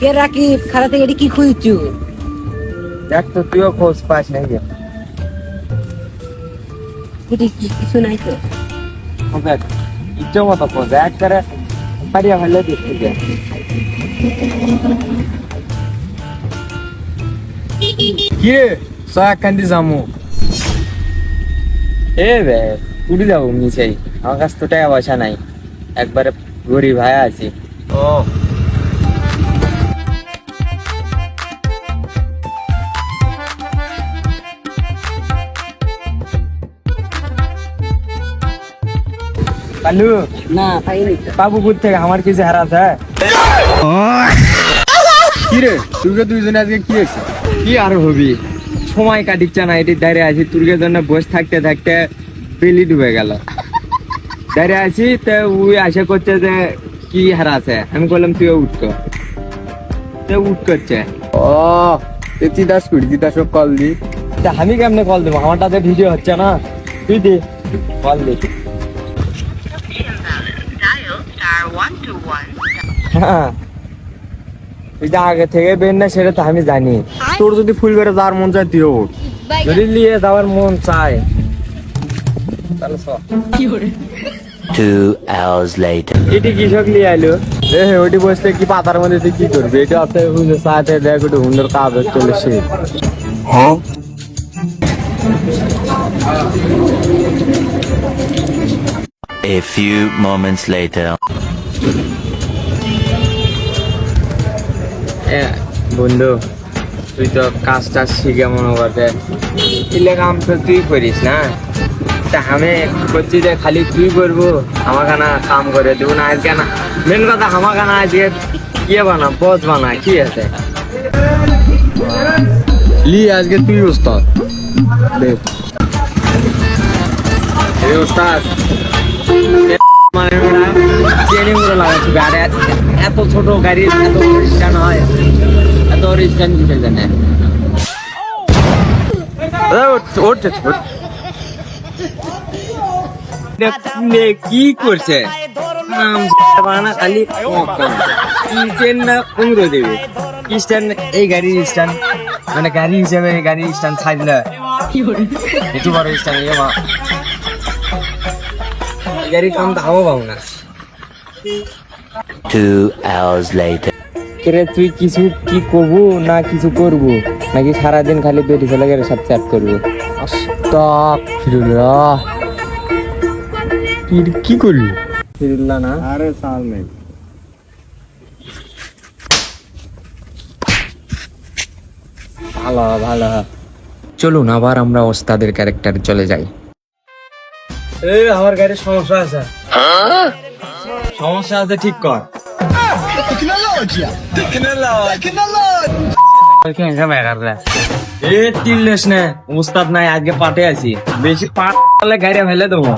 কে রাকিব খারা থেকে এটি কি খুঁজছু? দেখ তো তুইও খোঁজ পাস নাই যে এটি কি- কিছু নাই তো? দেখ ইচ্ছে মতো খোঁজ এক করে পারিয়া ফেলে দেখতে দে কি সয়া কান্দি জামু। এ বে উড়ে যাব নিচেই আমার কাছে তো টাকা পয়সা নাই। একবারে গরিব ভাই আছি। ও। কালু না পাইনি। তো। বাবুপুর থেকে আমার কিছু হারাছে কি রে? তুর্গে দুইজনে আজকে কি হয়েছে? কি আর হবি? সময় কাটিচ্ছে না এটি দাঁড়িয়ে আছি। তুর্গের জন্য বসে থাকতে থাকতে বেলি ডুবে গেল। দাঁড়িয়ে আছি তো ওই আশা করছে যে কি হারাছে আমি বললাম তুইও উঠতো তো। উঠ করছে। ও তুই তিতাস কুড়ি তিতাস কল দি। তা আমি কেমনে কল দেবো? আমারটাতে ভিডিও হচ্ছে না? তুই দে কল দে। হ্যাঁ। এটা আগে থেকে বের না সেটা তো আমি জানি। তোর যদি ফুল বেড়ে যাওয়ার মন চায় তুইও উঠ। যদি নিয়ে যাওয়ার মন চায়। তাহলে চ। Two hours later. এটি কৃষক নিয়ে আইলো। এ হে ওটি বসলে কি পাতার মধ্যে তুই কি করবি? এটা আপনার হুন্ডের সাথে দেখ ওটি হুন্ডের কাগজ চলেছে A few moments later. এ, বন্ধু তুই তো কাজ টাজ শিখে মনে করতে এলে কাম তো তুই করিস না। তা আমি করছি যে খালি তুই করব? আমাকে না কাম করে দেবো না আজকে না। মেন কথা আমাকে না আজকে ইয়ে বানা বস বানা কি আছে? লি আজকে তুই উস্তাদ দে। এ উস্তাদ চেনে লাগাচ্ছি গাড়ি এত ছোট গাড়ি এত স্ট্যান্ড হয় এত স্ট্যান্ড কিসের জন্য? কি করছে? খালি স্ট্যান্ড না কুমড়ো দেবে? স্ট্যান্ড এই গাড়ির স্ট্যান্ড। মানে গাড়ি হিসেবে এই গাড়ির স্ট্যান্ড ছাড়লে একটু বড় স্ট্যান্ড মা এই গাড়ির কাম পাবো না। Two hours later. রে তুই কিছু কি করব না কিছু করব? নাকি সারাদিন খালি বেটি ছেলে গেলে সব চ্যাট করব? আস্তাগফিরুল্লাহ। কি কি করলি? ফিরুল্লাহ না। আরে সাল নেই ভালো ভালো। চলুন আবার আমরা ওস্তাদের ক্যারেক্টার চলে যাই। এই আমার গাড়ির সমস্যা আছে। সমস্যা আছে ঠিক কর। এ তিনলেস নে উস্তাদ নাই আজকে পাটে আছি বেশি পাট গাড়ি ফেলে দেবো।